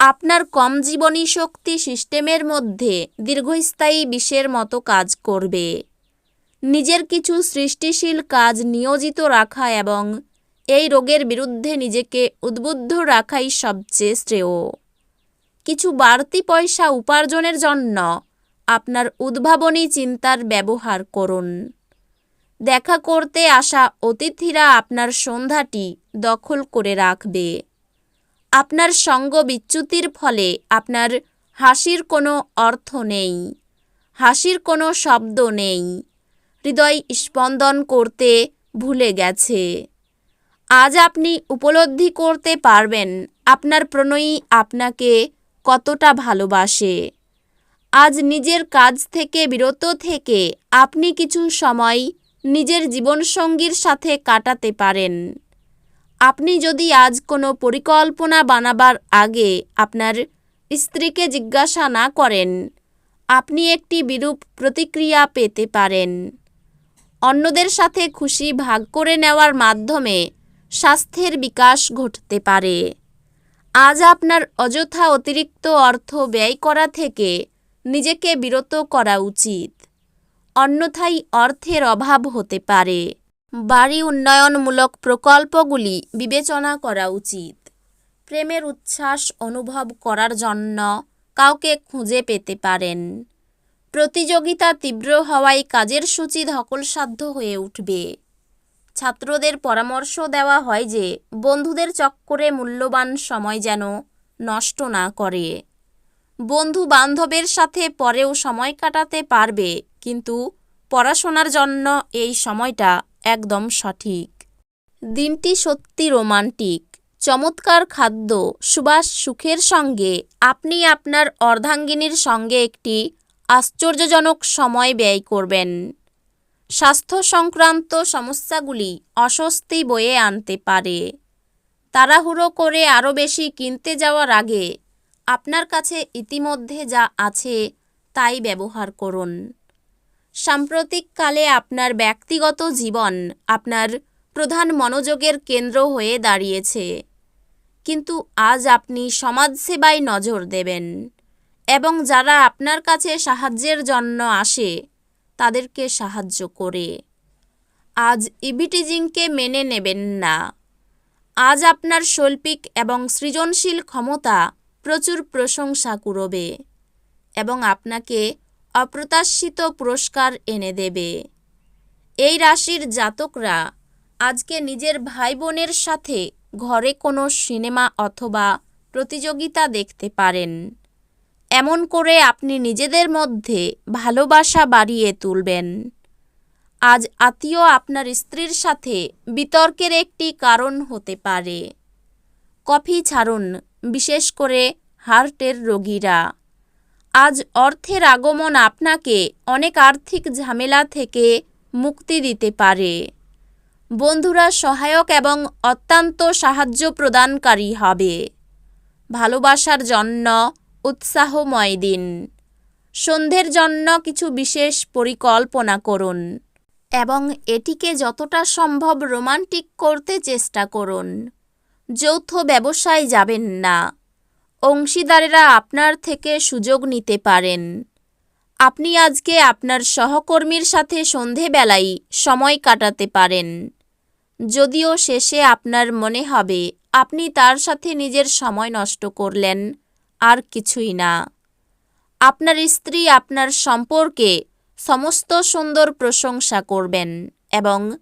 আপনার কম জীবনী শক্তি সিস্টেমের মধ্যে দীর্ঘস্থায়ী বিষের মতো কাজ করবে। নিজের কিছু সৃষ্টিশীল কাজ নিয়োজিত রাখা এবং এই রোগের বিরুদ্ধে নিজেকে উদ্বুদ্ধ রাখাই সবচেয়ে শ্রেয়। কিছু বাড়তি পয়সা উপার্জনের জন্য আপনার উদ্ভাবনী চিন্তার ব্যবহার করুন। দেখা করতে আসা অতিথিরা আপনার সন্ধ্যাটি দখল করে রাখবে। আপনার সঙ্গ বিচ্যুতির ফলে আপনার হাসির কোনো অর্থ নেই, হাসির কোনো শব্দ নেই, হৃদয় স্পন্দন করতে ভুলে গেছে। আজ আপনি উপলব্ধি করতে পারবেন আপনার প্রণয়ী আপনাকে কতটা ভালোবাসে। আজ নিজের কাজ থেকে বিরত থেকে আপনি কিছু সময় নিজের জীবনসঙ্গীর সাথে কাটাতে পারেন। আপনি যদি আজ কোনো পরিকল্পনা বানাবার আগে আপনার স্ত্রীকে জিজ্ঞাসা না করেন, আপনি একটি বিরূপ প্রতিক্রিয়া পেতে পারেন। অন্যদের সাথে খুশি ভাগ করে নেওয়ার মাধ্যমে স্বাস্থ্যের বিকাশ ঘটতে পারে। আজ আপনার অযথা অতিরিক্ত অর্থ ব্যয় করা থেকে নিজেকে বিরত করা উচিত। অন্যথায় অর্থের অভাব হতে পারে। বাড়ি উন্নয়নমূলক প্রকল্পগুলি বিবেচনা করা উচিত। প্রেমের উচ্ছ্বাস অনুভব করার জন্য কাউকে খুঁজে পেতে পারেন। প্রতিযোগিতা তীব্র হওয়ায় কাজের সূচি ধকলসাধ্য হয়ে উঠবে। ছাত্রদের পরামর্শ দেওয়া হয় যে, বন্ধুদের চক্করে মূল্যবান সময় যেন নষ্ট না করে। বন্ধু বান্ধবের সাথে পরেও সময় কাটাতে পারবে, কিন্তু পড়াশোনার জন্য এই সময়টা একদম সঠিক। দিনটি সত্যি রোমান্টিক। চমৎকার খাদ্য, সুবাস সুখের সঙ্গে, আপনি আপনার অর্ধাঙ্গিনীর সঙ্গে একটি আশ্চর্যজনক সময় ব্যয় করবেন। স্বাস্থ্য সংক্রান্ত সমস্যাগুলি অস্বস্তি বয়ে আনতে পারে। তাড়াহুড়ো করে আরও বেশি কিনতে যাওয়ার আগে আপনার কাছে ইতিমধ্যে যা আছে তাই ব্যবহার করুন। সাম্প্রতিককালে আপনার ব্যক্তিগত জীবন আপনার প্রধান মনোযোগের কেন্দ্র হয়ে দাঁড়িয়েছে। কিন্তু আজ আপনি সমাজসেবায় নজর দেবেন এবং যারা আপনার কাছে সাহায্যের জন্য আসে, তাদেরকে সাহায্য করে। আজ ইভিটিজিংকে মেনে নেবেন না। আজ আপনার শৈল্পিক এবং সৃজনশীল ক্ষমতা প্রচুর প্রশংসা কুড়বে এবং আপনাকে অপ্রত্যাশিত পুরস্কার এনে দেবে। এই রাশির জাতকরা আজকে নিজের ভাই বোনের সাথে ঘরে কোনো সিনেমা অথবা প্রতিযোগিতা দেখতে পারেন। এমন করে আপনি নিজেদের মধ্যে ভালোবাসা বাড়িয়ে তুলবেন। আজ আত্মীয় আপনার স্ত্রীর সাথে বিতর্কের একটি কারণ হতে পারে। কফি ছাড়ুন, বিশেষ করে হার্টের রোগীরা। আজ অর্থের আগমন আপনাকে অনেক আর্থিক ঝামেলা থেকে মুক্তি দিতে পারে। বন্ধুরা সহায়ক এবং অত্যন্ত সাহায্য প্রদানকারী হবে। ভালোবাসার জন্য উৎসাহময় দিন। সন্ধ্যের জন্য কিছু বিশেষ পরিকল্পনা করুন এবং এটিকে যতটা সম্ভব রোমান্টিক করতে চেষ্টা করুন। যৌথ ব্যবসায় যাবেন না। অংশীদারেরা আপনার থেকে সুযোগ নিতে পারেন। আপনি আজকে আপনার সহকর্মীর সাথে সন্ধেবেলায় সময় কাটাতে পারেন। যদিও শেষে আপনার মনে হবে, আপনি তার সাথে নিজের সময় নষ্ট করলেন, আর কিছুই না। আপনার স্ত্রী আপনার সম্পর্কে সমস্ত সুন্দর প্রশংসা করবেন এবং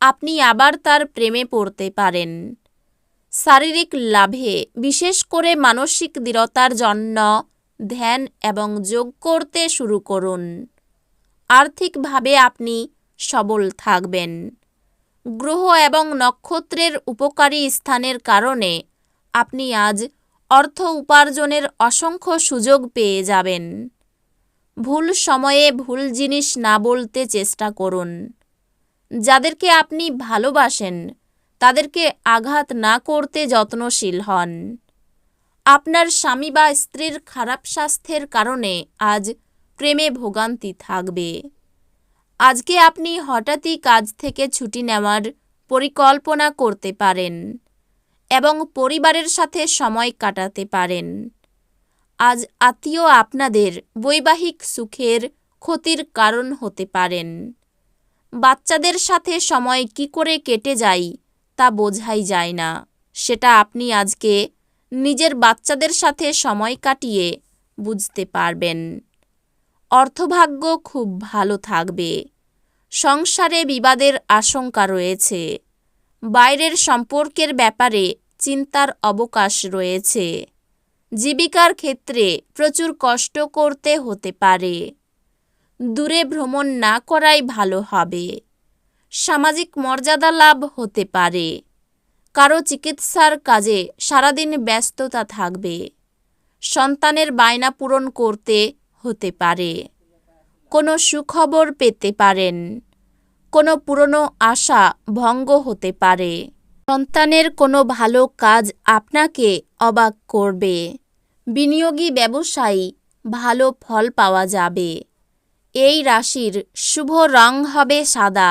আপনি আবার তার প্রেমে পড়তে পারেন। শারীরিক লাভে, বিশেষ করে মানসিক দৃঢ়তার জন্য ধ্যান এবং যোগ করতে শুরু করুন। আর্থিকভাবে আপনি সবল থাকবেন। গ্রহ এবং নক্ষত্রের উপকারী স্থানের কারণে আপনি আজ অর্থ উপার্জনের অসংখ্য সুযোগ পেয়ে যাবেন। ভুল সময়ে ভুল জিনিস না বলতে চেষ্টা করুন। যাদেরকে আপনি ভালোবাসেন তাদেরকে আঘাত না করতে যত্নশীল হন। আপনার স্বামী বা স্ত্রীর খারাপ স্বাস্থ্যের কারণে আজ প্রেমে ভোগান্তি থাকবে। আজকে আপনি হঠাৎই কাজ থেকে ছুটি নেওয়ার পরিকল্পনা করতে পারেন এবং পরিবারের সাথে সময় কাটাতে পারেন। আজ আত্মীয় আপনাদের বৈবাহিক সুখের ক্ষতির কারণ হতে পারেন। বাচ্চাদের সাথে সময় কি করে কেটে যায় তা বোঝাই যায় না। সেটা আপনি আজকে নিজের বাচ্চাদের সাথে সময় কাটিয়ে বুঝতে পারবেন। অর্থভাগ্য খুব ভালো থাকবে। সংসারে বিবাদের আশঙ্কা রয়েছে। বাইরের সম্পর্কের ব্যাপারে চিন্তার অবকাশ রয়েছে। জীবিকার ক্ষেত্রে প্রচুর কষ্ট করতে হতে পারে। দূরে ভ্রমণ না করাই ভালো হবে। সামাজিক মর্যাদা লাভ হতে পারে। কারও চিকিৎসার কাজে সারাদিন ব্যস্ততা থাকবে। সন্তানের বায়না পূরণ করতে হতে পারে। কোনো সুখবর পেতে পারেন। কোনো পুরনো আশা ভঙ্গ হতে পারে। সন্তানের কোনো ভালো কাজ আপনাকে অবাক করবে। বিনিয়োগী ব্যবসায়ী ভালো ফল পাওয়া যাবে। এই রাশির শুভ রং হবে সাদা।